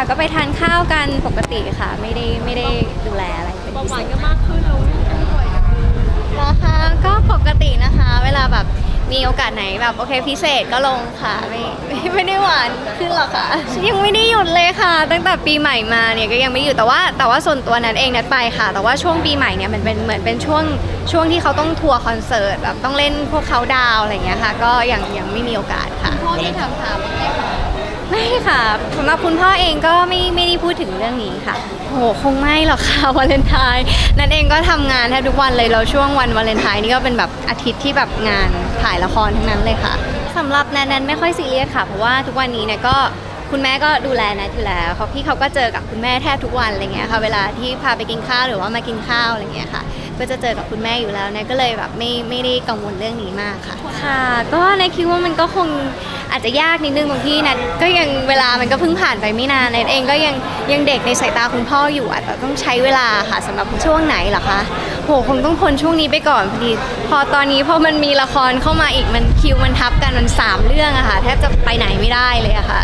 ค่ะก็ไปทานข้าวกันปกติค่ะ ไม่ได้ไม่ได้ดูแลอะไรเป็นเบาพิหวาเศนษก็มากขึ้นแล้วผู้ป่วยกันนะคะก็ปกตินะคะ เวลาแบบมีโอกาสไหนแบบโอเคพิเศษก็ลงค่ะไม่ไม่ไม่ได้หวานขึ้นหรอกค่ะ ยังไม่ได้หยุดเลยค่ะ ตั้งแต่ปีใหม่มาเนี่ยก็ยังไม่หยุดแต่ว่า แต่ว่าส่วนตัวนัดเองนัดไปค่ะ แต่ว่าช่วงปีใหม่เนี่ยมันเป็นเหมือนเป็นช่วงช่วงที่เขาต้องทัวร์คอนเสิร์ตแบบต้องเล่นพวกเขาดาวน์อะไรอย่างเงี้ยค่ะ ก็ยังยังไม่มีโอกาสค่ะพ่อที่ถามถามบ้าง ไหมคะไม่ค่ะสำหรับคุณพ่อเองก็ไม่ไม่ได้พูดถึงเรื่องนี้ค่ะโหคงไม่หรอกค่ะวาเลนไทน์นั่นเองก็ทำงานแทบทุกวันเลยแล้วช่วงวันวาเลนไทน์นี่ก็เป็นแบบอาทิตย์ที่แบบงานถ่ายละครทั้งนั้นเลยค่ะสำหรับแนนแนนไม่ค่อยซีเรียสค่ะเพราะว่าทุกวันนี้เนี่ยก็คุณแม่ก็ดูแลแนทอยู่แล้วเขาพี่เขาก็เจอกับคุณแม่แทบทุกวันอะไรเงี้ยค่ะเวลาที่พาไปกินข้าวหรือว่ามากินข้าวอะไรเงี้ยค่ะ ก็จะเจอกับคุณแม่อยู่แล้วแนทก็เลยแบบไม่ไม่ได้กังวลเรื่องนี้มากค่ะ ค่ะ ก็แนทคิดว่ามันก็คง อาจจะยากนิดนึงตรงที่แนทก็ยังเวลามันก็เพิ่งผ่านไปไม่นานนัทเองก็ยังยังเด็กในสายตาคุณพ่ออยู่อาจจะต้องใช้เวลาค่ะสำหรับช่วงไหนเหรอคะโหคงต้องทนช่วงนี้ไปก่อนพอดีพอตอนนี้พอมันมีละครเข้ามาอีกมันคิวมันทับกันมันสามเรื่องอะค่ะแทบจะไปไหนไม่ได้เลยอะค่ะ